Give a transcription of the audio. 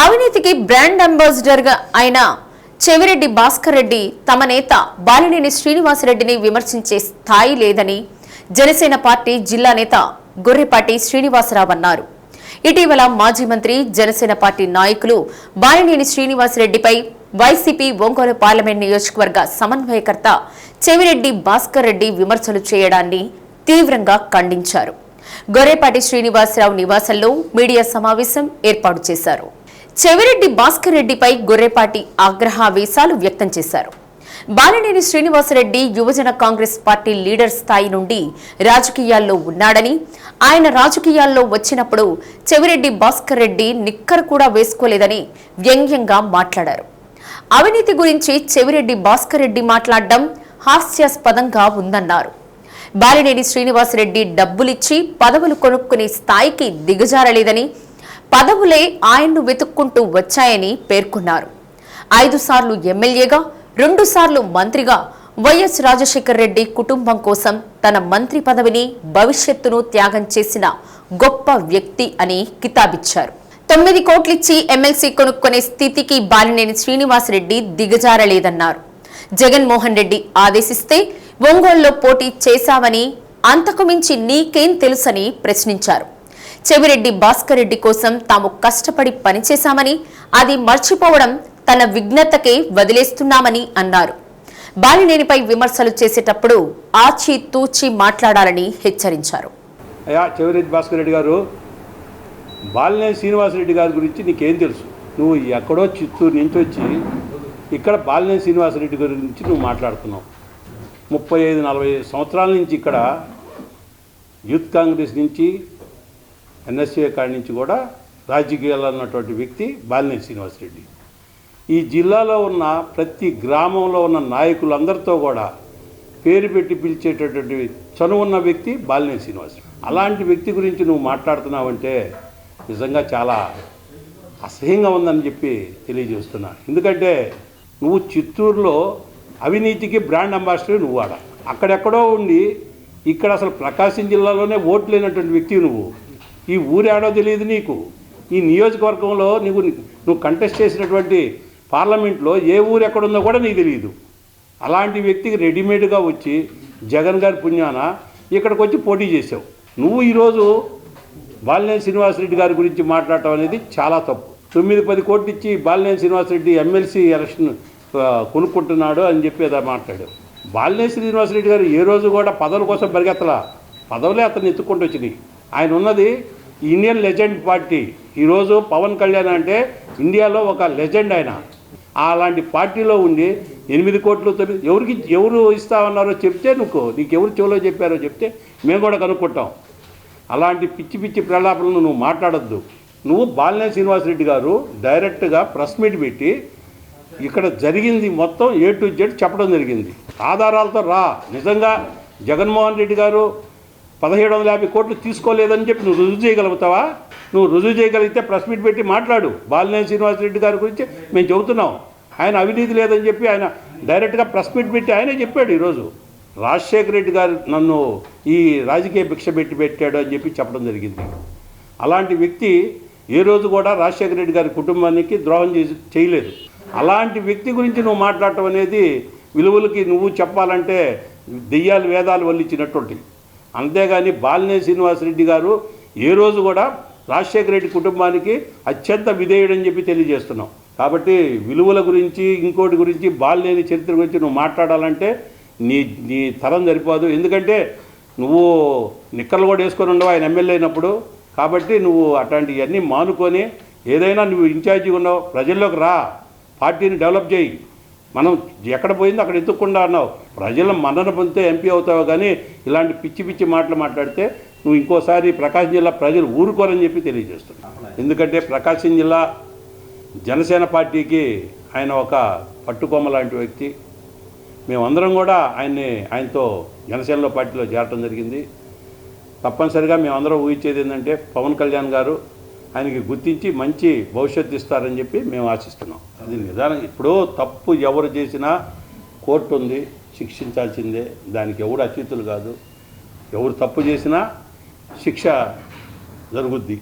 అవినీతికి బ్రాండ్ అంబాసిడర్గా అయిన చెవిరెడ్డి భాస్కర్ రెడ్డి తమ నేత బాలినేని శ్రీనివాసరెడ్డిని విమర్శించే స్థాయి లేదని జనసేన పార్టీ జిల్లా నేత గొర్రెపాటి శ్రీనివాసరావు అన్నారు. ఇటీవల మాజీ మంత్రి జనసేన పార్టీ నాయకులు బాలినేని శ్రీనివాసరెడ్డిపై వైసీపీ ఒంగోలు పార్లమెంట్ నియోజకవర్గ సమన్వయకర్త చెవిరెడ్డి భాస్కర్ రెడ్డి విమర్శలు చేయడాన్ని తీవ్రంగా ఖండించారు. గొర్రెపాటి శ్రీనివాసరావు నివాసంలో మీడియా సమావేశం ఏర్పాటు చేశారు. చెవిరెడ్డి భాస్కర్ రెడ్డిపై గొర్రెపాటి ఆగ్రహావేశాలు వ్యక్తం చేశారు. బాలినేని శ్రీనివాసరెడ్డి యువజన కాంగ్రెస్ పార్టీ లీడర్ స్థాయి నుండి రాజకీయాల్లో ఉన్నాడని ఆయన రాజకీయాల్లో వచ్చినప్పుడు చెవిరెడ్డి భాస్కర్ రెడ్డి నిక్కరు కూడా వేసుకోలేదని వ్యంగ్యంగా మాట్లాడారు. అవినీతి గురించి చెవిరెడ్డి భాస్కర్ రెడ్డి మాట్లాడడం హాస్యాస్పదంగా ఉందన్నారు. బాలినేని శ్రీనివాసరెడ్డి డబ్బులిచ్చి పదవులు కొనుక్కునే స్థాయికి దిగజారలేదని పదవులే ఆయన్ను వెతుక్కుంటూ వచ్చాయని పేర్కొన్నారు. ఐదు సార్లు ఎమ్మెల్యేగా రెండు సార్లు మంత్రిగా వైఎస్ రాజశేఖర్ రెడ్డి కుటుంబం కోసం తన మంత్రి పదవిని భవిష్యత్తును త్యాగం చేసిన గొప్ప వ్యక్తి అని కితాబిచ్చారు. తొమ్మిది కోట్లిచ్చి ఎమ్మెల్సీ కొనుక్కునే స్థితికి బాలినేని శ్రీనివాసరెడ్డి దిగజారలేదన్నారు. జగన్మోహన్ రెడ్డి ఆదేశిస్తే ఒంగోలులో పోటీ చేశావని అంతకు మించి నీకేం తెలుసని ప్రశ్నించారు. చెవిరెడ్డి భాస్కర్ రెడ్డి కోసం తాము కష్టపడి పనిచేశామని అది మర్చిపోవడం తన విఘ్నతకే వదిలేస్తున్నామని అన్నారు. బాలినేనిపై విమర్శలు చేసేటప్పుడు ఆచి తూచి మాట్లాడాలని హెచ్చరించారు. అయ్యా చెవిరెడ్డి భాస్కర్ రెడ్డి గారు బాలినేని శ్రీనివాసరెడ్డి గారి గురించి నీకేం తెలుసు? నువ్వు ఎక్కడో చిత్తూరు నుంచి వచ్చి ఇక్కడ బాలినేని శ్రీనివాసరెడ్డి గారి గురించి నువ్వు మాట్లాడుతున్నావు. ముప్పై ఐదు నలభై సంవత్సరాల నుంచి ఇక్కడ యూత్ కాంగ్రెస్ నుంచి ఎన్ఎస్ఏ కాడి నుంచి కూడా రాజకీయాల్లో ఉన్నటువంటి వ్యక్తి బాలినేని శ్రీనివాసరెడ్డి. ఈ జిల్లాలో ఉన్న ప్రతి గ్రామంలో ఉన్న నాయకులందరితో కూడా పేరు పెట్టి పిలిచేటటువంటి చనువు ఉన్న వ్యక్తి బాలినేని శ్రీనివాస్ అలాంటి వ్యక్తి గురించి నువ్వు మాట్లాడుతున్నావంటే నిజంగా చాలా అసహ్యంగా ఉందని చెప్పి తెలియజేస్తున్నా. ఎందుకంటే నువ్వు చిత్తూరులో అవినీతికి బ్రాండ్ అంబాసిడర్ నువ్వు ఆడ. అక్కడెక్కడో ఉండి ఇక్కడ అసలు ప్రకాశం జిల్లాలోనే ఓట్లు లేనటువంటి వ్యక్తి నువ్వు. ఈ ఊరేడో తెలియదు నీకు. ఈ నియోజకవర్గంలో నీకు నువ్వు కంటెస్ట్ చేసినటువంటి పార్లమెంట్లో ఏ ఊరు ఎక్కడుందో కూడా నీకు తెలియదు అలాంటి వ్యక్తికి రెడీమేడ్గా వచ్చి జగన్ గారి పుణ్యాన ఇక్కడికి వచ్చి పోటీ చేసావు నువ్వు ఈరోజు బాలినేని శ్రీనివాసరెడ్డి గారి గురించి మాట్లాడటం అనేది చాలా తప్పు. తొమ్మిది పది కోట్లు ఇచ్చి బాలినేని శ్రీనివాసరెడ్డి ఎమ్మెల్సీ ఎలక్షన్ కొనుక్కుంటున్నాడు అని చెప్పి అదా మాట్లాడావు. బాలినేని శ్రీనివాసరెడ్డి గారు ఏ రోజు కూడా పదవుల కోసం పరిగెత్తలా. పదవులే అతను ఎత్తుక్కుంటూ వచ్చినాయి. ఆయన ఉన్నది ఇండియన్ లెజెండ్ పార్టీ ఈరోజు పవన్ కళ్యాణ్ అంటే ఇండియాలో ఒక లెజెండ్ ఆయన. అలాంటి పార్టీలో ఉండి ఎనిమిది కోట్లు తొమ్మిది ఎవరికి ఎవరు ఇస్తామన్నారో చెప్తే నువ్వు నీకు ఎవరు చెవులో చెప్పారో చెప్తే మేము కూడా కనుక్కుంటాం. అలాంటి పిచ్చి పిచ్చి ప్రలాపనలు నువ్వు మాట్లాడొద్దు. నువ్వు బాలినే శ్రీనివాసరెడ్డి గారు డైరెక్ట్గా ప్రెస్ మీట్ పెట్టి ఇక్కడ జరిగింది మొత్తం ఏ టు జెడ్ చెప్పడం జరిగింది. ఆధారాలతో రా. నిజంగా జగన్మోహన్ రెడ్డి గారు పదిహేడు వందల యాభై కోట్లు తీసుకోలేదని చెప్పి నువ్వు రుజువు చేయగలుగుతావా? నువ్వు రుజువు చేయగలిగితే ప్రెస్ మీట్ పెట్టి మాట్లాడు. బాలినేని శ్రీనివాసరెడ్డి గారి గురించి మేము చెబుతున్నాం. ఆయన అవినీతి లేదని చెప్పి ఆయన డైరెక్ట్గా ప్రెస్ మీట్ పెట్టి ఆయనే చెప్పాడు ఈరోజు. రాజశేఖర రెడ్డి గారు నన్ను ఈ రాజకీయ భిక్ష పెట్టి పెట్టాడు అని చెప్పి చెప్పడం జరిగింది. అలాంటి వ్యక్తి ఏ రోజు కూడా రాజశేఖర రెడ్డి గారి కుటుంబానికి ద్రోహం చేసి చేయలేదు. అలాంటి వ్యక్తి గురించి నువ్వు మాట్లాడటం అనేది విలువలకి నువ్వు చెప్పాలంటే దెయ్యాలు వేదాలు వల్లించినటువంటి అంతేగాని బాలినే శ్రీనివాసరెడ్డి గారు ఏ రోజు కూడా రాజశేఖర రెడ్డి కుటుంబానికి అత్యంత విధేయుడని చెప్పి తెలియజేస్తున్నాం. కాబట్టి విలువల గురించి ఇంకోటి గురించి బాలినేని చరిత్ర గురించి నువ్వు మాట్లాడాలంటే నీ నీ తరం సరిపోదు. ఎందుకంటే నువ్వు నిక్కర్లు కూడా వేసుకొని ఉండవు ఆయన ఎమ్మెల్యే అయినప్పుడు. కాబట్టి నువ్వు అట్లాంటివన్నీ మానుకొని ఏదైనా నువ్వు ఇన్ఛార్జిగా ఉన్నావు ప్రజల్లోకి రా పార్టీని డెవలప్ చేయి. మనం ఎక్కడ పోయిందో అక్కడ ఎత్తుక్కుండా అన్నావు. ప్రజల మన్నన పొందితే ఎంపీ అవుతావు కానీ ఇలాంటి పిచ్చి పిచ్చి మాటలు మాట్లాడితే నువ్వు ఇంకోసారి ప్రకాశం జిల్లా ప్రజలు ఊరుకోరని చెప్పి తెలియజేస్తున్నావు ఎందుకంటే ప్రకాశం జిల్లా జనసేన పార్టీకి ఆయన ఒక పట్టుకోమ లాంటి వ్యక్తి. మేమందరం కూడా ఆయన్ని ఆయనతో జనసేనలో పార్టీలో చేరటం జరిగింది. తప్పనిసరిగా మేమందరం ఊహించేది ఏంటంటే పవన్ కళ్యాణ్ గారు ఆయనకి గుర్తించి మంచి భవిష్యత్తు ఇస్తారని చెప్పి మేము ఆశిస్తున్నాం. అది నిదానం ఇప్పుడు తప్పు ఎవరు చేసినా కోర్టు ఉంది శిక్షించాల్సిందే. దానికి ఎవరు అతీతులు కాదు. ఎవరు తప్పు చేసినా శిక్ష జరుగుద్ది.